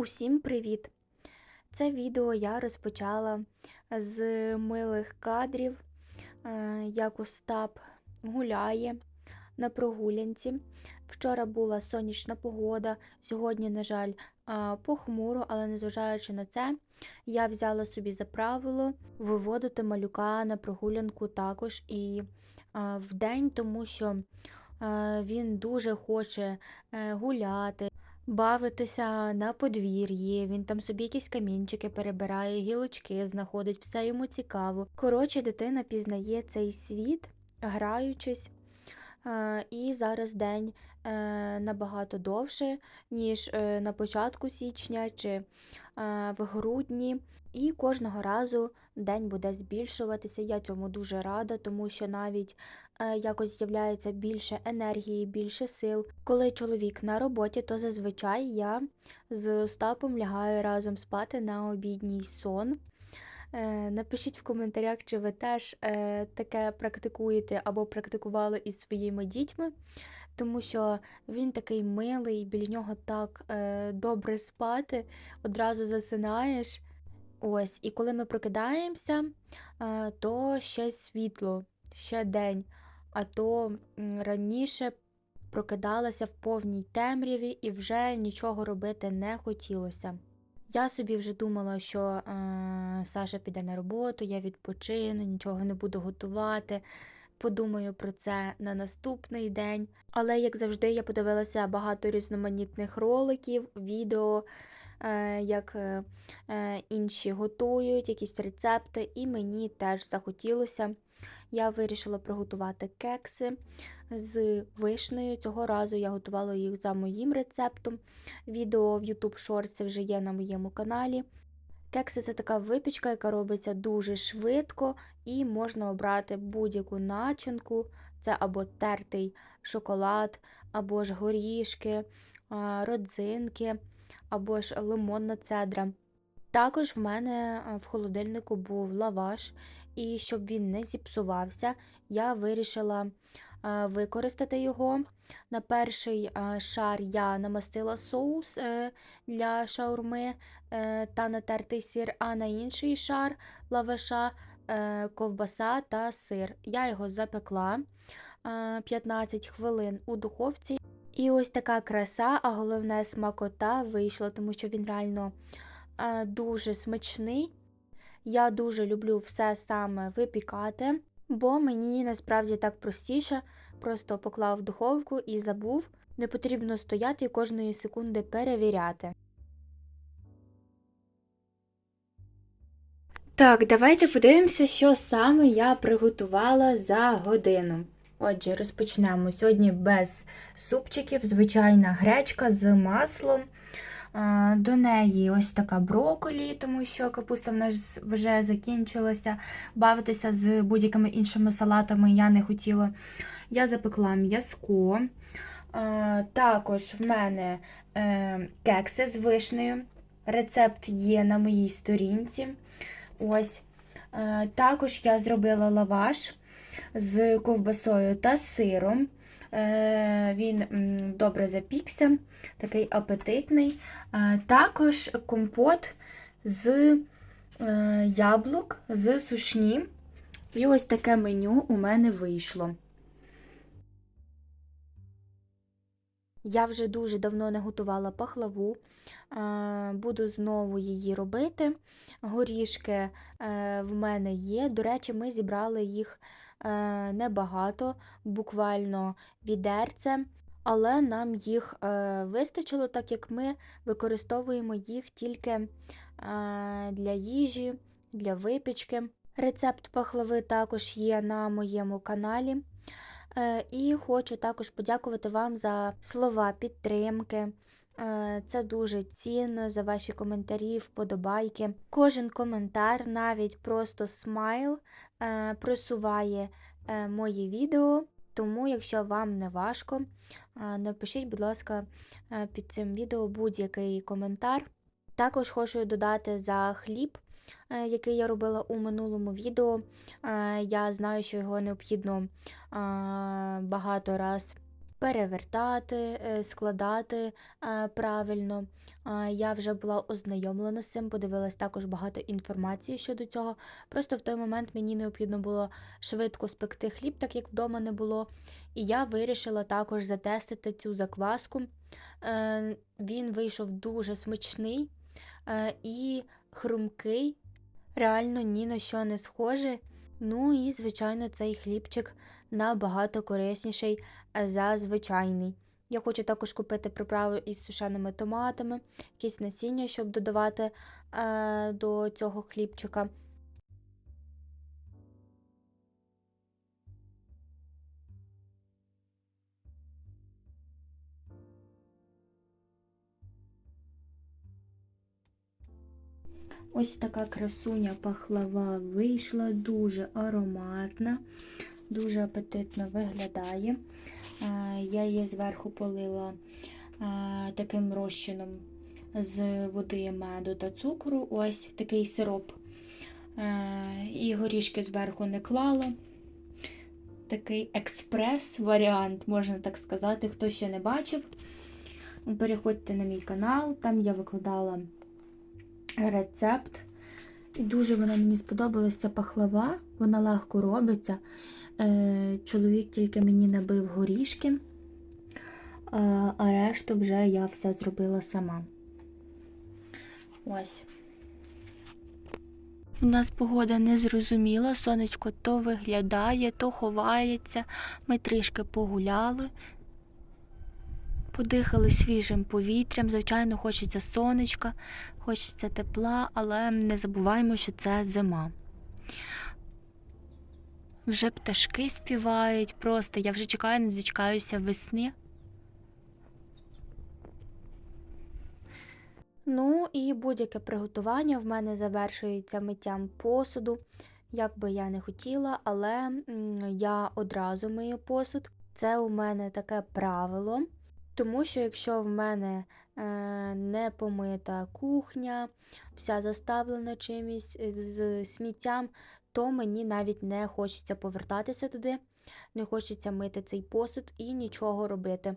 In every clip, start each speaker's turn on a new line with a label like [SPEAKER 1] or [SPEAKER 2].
[SPEAKER 1] Усім привіт! Це відео я розпочала з милих кадрів, е, як Остап гуляє на прогулянці. Вчора була сонячна погода, сьогодні, на жаль, похмуро, але незважаючи на це, я взяла собі за правило виводити малюка на прогулянку також і а, вдень, тому що він дуже хоче е, гуляти бавитися на подвір'ї, він там собі якісь камінчики перебирає, гілочки знаходить, все йому цікаво. Коротше, дитина пізнає цей світ, граючись. Е, І зараз день е, набагато довше, ніж е, на початку січня чи в грудні. І кожного разу день буде збільшуватися. Я цьому дуже рада, тому що навіть якось з'являється більше енергії, більше сил. Коли чоловік на роботі, то зазвичай я з Остапом лягаю разом спати на обідній сон. Е, Напишіть в коментарях, чи ви теж е, таке практикуєте або практикували із своїми дітьми, тому що він такий милий, біля нього так е, добре спати, одразу засинаєш. Ось, і коли ми прокидаємося, е, то ще світло, ще день. А то раніше прокидалася в повній темряві і вже нічого робити не хотілося. Я собі вже думала, що е, Саша піде на роботу, я відпочину, нічого не буду готувати. Подумаю про це на наступний день. Але, як завжди, я подивилася багато різноманітних роликів, відео, е, як е, е, інші готують, якісь рецепти, і мені теж захотілося. Я вирішила приготувати кекси з вишнею. Цього разу я готувала їх за моїм рецептом. Відео в YouTube Shorts вже є на моєму каналі. Кекси це така випічка, яка робиться дуже швидко, і можна обрати будь-яку начинку. Це або тертий шоколад, або ж горішки, родзинки, або ж лимонна цедра. Також в мене в холодильнику був лаваш, і щоб він не зіпсувався, я вирішила використати його. На перший шар я намастила соус е, для шаурми е, та натертий сир, а на інший шар лаваша е, ковбаса та сир. Я його запекла 15 хвилин у духовці. І ось така краса, а головне смакота вийшла, тому що він реально дуже смачний. Я дуже люблю все саме випікати, бо мені насправді так простіше. Просто поклав в духовку і забув. Не потрібно стояти і кожної секунди перевіряти. Так, давайте подивимося, що саме я приготувала за годину. Отже, розпочнемо. Сьогодні без супчиків, звичайна гречка з маслом. До неї ось така броколі, тому що капуста в нас вже закінчилася. Бавитися з будь-якими іншими салатами я не хотіла. Я запекла м'язко. Також в мене е, кекси з вишнею. Рецепт є на моїй сторінці. Ось. Також я зробила лаваш з ковбасою та сиром. Е, Він добре запікся, такий апетитний. Е, Також компот з е, яблук, з сушні. І ось таке меню у мене вийшло. Я вже дуже давно не готувала пахлаву, буду знову її робити. Горішки в мене є. До речі, ми зібрали їх небагато, буквально відерце, але нам їх вистачило, так як ми використовуємо їх тільки для їжі, для випічки. Рецепт пахлави також є на моєму каналі. Е, І хочу також подякувати вам за слова підтримки. Е, Це дуже цінно за ваші коментарі, вподобайки. Кожен коментар, навіть просто смайл, е, просуває е, мої відео. Тому, якщо вам не важко, напишіть, будь ласка, під цим відео будь-який коментар. Також хочу додати за хліб, який я робила у минулому відео. Я знаю, що його необхідно багато раз перевертати, е, складати е, правильно. Я вже була ознайомлена з цим, подивилась також багато інформації щодо цього. Просто в той момент мені необхідно було швидко спекти хліб, так як вдома не було. І я вирішила також затестити цю закваску. Е, Він вийшов дуже смачний і хрумкий, реально ні на що не схожий. Ну і, звичайно, цей хлібчик набагато корисніший за звичайний. Я хочу також купити приправу із сушеними томатами, якісь насіння, щоб додавати е, до цього хлібчика. Ось така красуня пахлава вийшла, дуже ароматна, дуже апетитно виглядає. Е, Я її зверху полила е, таким розчином з води, меду та цукру. Ось такий сироп. Е, І горішки зверху не клала. Такий експрес-варіант, можна так сказати, хто ще не бачив. Переходьте на мій канал, там я викладала рецепт. І дуже вона мені сподобалась ця пахлава, вона легко робиться. Е, Чоловік тільки мені набив горішки, а, а решту вже я все зробила сама. Ось. У нас погода незрозуміла, сонечко то виглядає, то ховається. Ми трішки погуляли, подихали свіжим повітрям. Звичайно, хочеться сонечка, хочеться тепла, але не забуваємо, що це зима. Вже пташки співають, просто я вже чекаю, не дочекаюся весни. Ну і будь-яке приготування в мене завершується миттям посуду. Як би я не хотіла, але я одразу мию посуд. Це у мене таке правило. Тому що якщо в мене е, не помита кухня, вся заставлена чимось з сміттям, то мені навіть не хочеться повертатися туди, не хочеться мити цей посуд і нічого робити.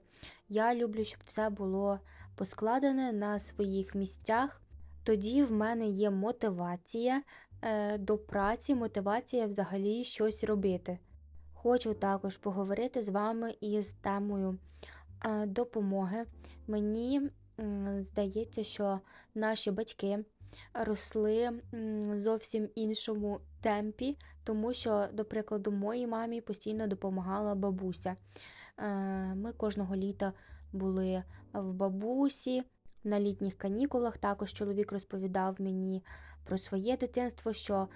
[SPEAKER 1] Я люблю, щоб все було поскладене на своїх місцях. Тоді в мене є мотивація е, до праці, мотивація взагалі щось робити. Хочу також поговорити з вами із темою е, допомоги. Мені здається, що наші батьки росли зовсім іншому темпі, тому що, до прикладу, моїй мамі постійно допомагала бабуся. Е, Ми кожного літа були в бабусі. На літніх канікулах також чоловік розповідав мені про своє дитинство, що е,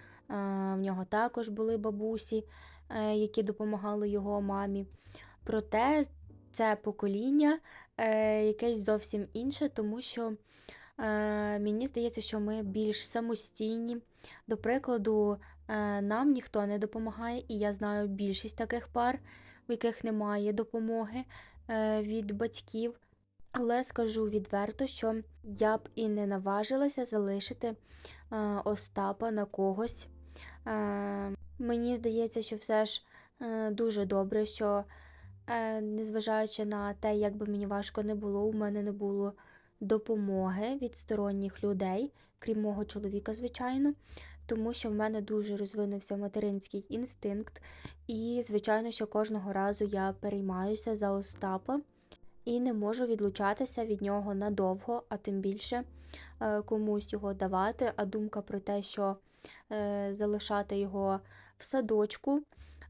[SPEAKER 1] в нього також були бабусі, е, які допомагали його мамі. Проте це покоління якесь зовсім інше, тому що мені здається, що ми більш самостійні. До прикладу, е, нам ніхто не допомагає, і я знаю більшість таких пар, в яких немає допомоги е, від батьків. Але скажу відверто, що я б і не наважилася залишити е, Остапа на когось. Е, Мені здається, що все ж е, дуже добре, що, е, незважаючи на те, як би мені важко не було, у мене не було допомоги від сторонніх людей, крім мого чоловіка, звичайно, тому що в мене дуже розвинувся материнський інстинкт, і, звичайно, що кожного разу я переймаюся за Остапа і не можу відлучатися від нього надовго, а тим більше е, комусь його давати. А думка про те, що е, залишати його в садочку,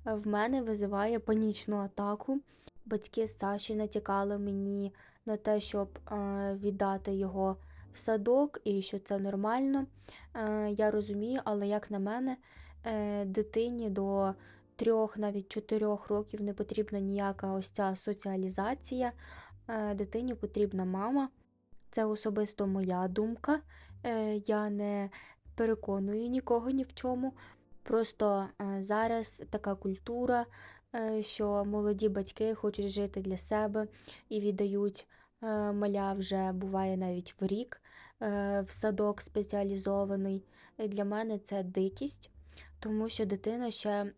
[SPEAKER 1] е, в мене визиває панічну атаку. Батьки Саші натякали мені на те, щоб е, віддати його в садок, і що це нормально. Е, Я розумію, але як на мене, е, дитині до трьох, навіть чотирьох років не потрібна ніяка ось ця соціалізація. Дитині потрібна мама. Це особисто моя думка. Я не переконую нікого ні в чому. Просто зараз така культура, що молоді батьки хочуть жити для себе і віддають е, маля вже буває навіть в рік е, в садок спеціалізований. Для мене це дикість, тому що дитина ще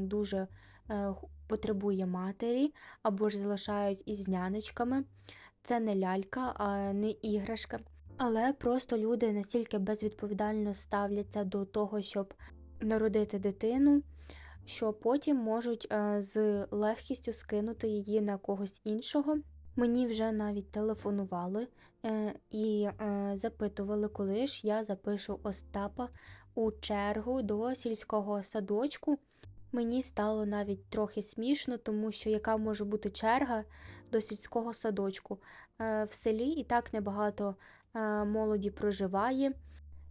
[SPEAKER 1] дуже е, потребує матері, або ж залишають із нянечками. Це не лялька, а не іграшка. Але просто люди настільки безвідповідально ставляться до того, щоб народити дитину, що потім можуть е, з легкістю скинути її на когось іншого. Мені вже навіть телефонували е, і е, запитували, коли ж я запишу Остапа у чергу до сільського садочку. Мені стало навіть трохи смішно, тому що яка може бути черга до сільського садочку. В селі і так небагато молоді проживає,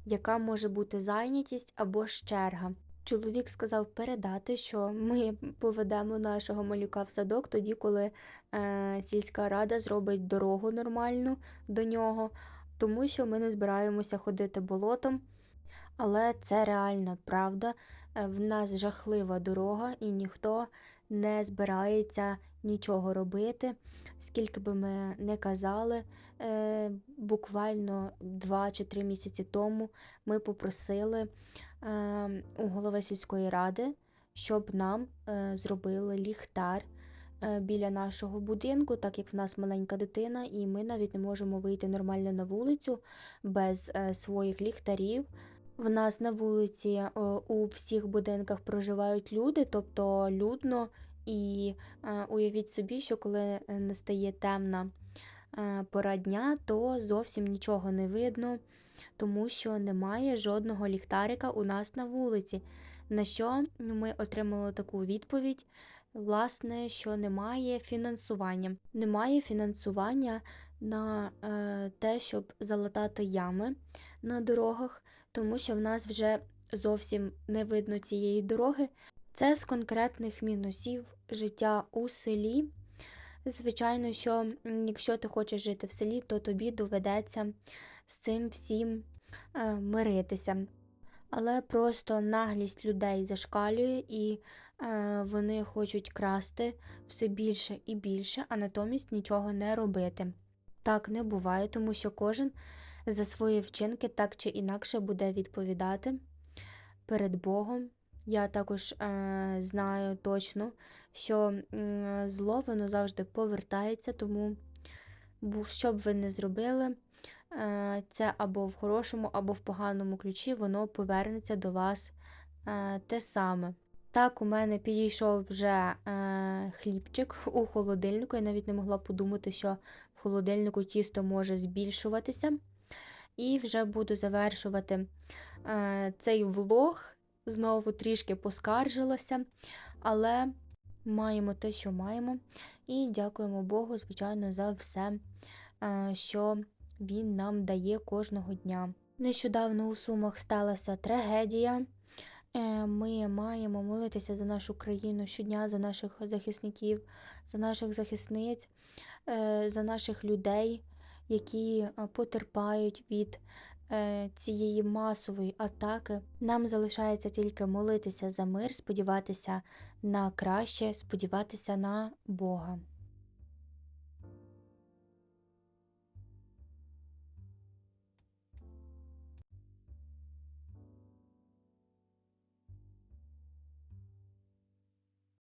[SPEAKER 1] яка може бути зайнятість або ж черга. Чоловік сказав передати, що ми поведемо нашого малюка в садок тоді, коли е, сільська рада зробить дорогу нормальну до нього, тому що ми не збираємося ходити болотом. Але це реальна правда. Е, В нас жахлива дорога, і ніхто не збирається нічого робити. Скільки би ми не казали, е, буквально 2 чи 3 місяці тому ми попросили у голови сільської ради, щоб нам е, зробили ліхтар е, біля нашого будинку, так як в нас маленька дитина, і ми навіть не можемо вийти нормально на вулицю без е, своїх ліхтарів. В нас на вулиці у всіх будинках проживають люди, тобто людно. І уявіть собі, що коли настає темна пора дня, то зовсім нічого не видно, тому що немає жодного ліхтарика у нас на вулиці. На що ми отримали таку відповідь, власне, що немає фінансування. Немає фінансування на е, те, щоб залатати ями на дорогах, тому що в нас вже зовсім не видно цієї дороги. Це з конкретних мінусів життя у селі. Звичайно, що якщо ти хочеш жити в селі, то тобі доведеться з цим всім е, миритися. Але просто наглість людей зашкалює і е, вони хочуть красти все більше і більше, а натомість нічого не робити. Так не буває, тому що кожен за свої вчинки так чи інакше буде відповідати перед Богом. Я також е, знаю точно, що зло воно завжди повертається, тому що б ви не зробили, це або в хорошому, або в поганому ключі, воно повернеться до вас е, те саме. Так, у мене підійшов вже е, хлібчик у холодильнику. Я навіть не могла подумати, що в холодильнику тісто може збільшуватися. І вже буду завершувати е, цей влог. Знову трішки поскаржилася, але маємо те, що маємо. І дякуємо Богу, звичайно, за все, е, що Він нам дає кожного дня. Нещодавно у Сумах сталася трагедія. Е, Ми маємо молитися за нашу країну щодня, за наших захисників, за наших захисниць, е, за наших людей, які е, потерпають від цієї масової атаки. Нам залишається тільки молитися за мир, сподіватися на краще, сподіватися на Бога.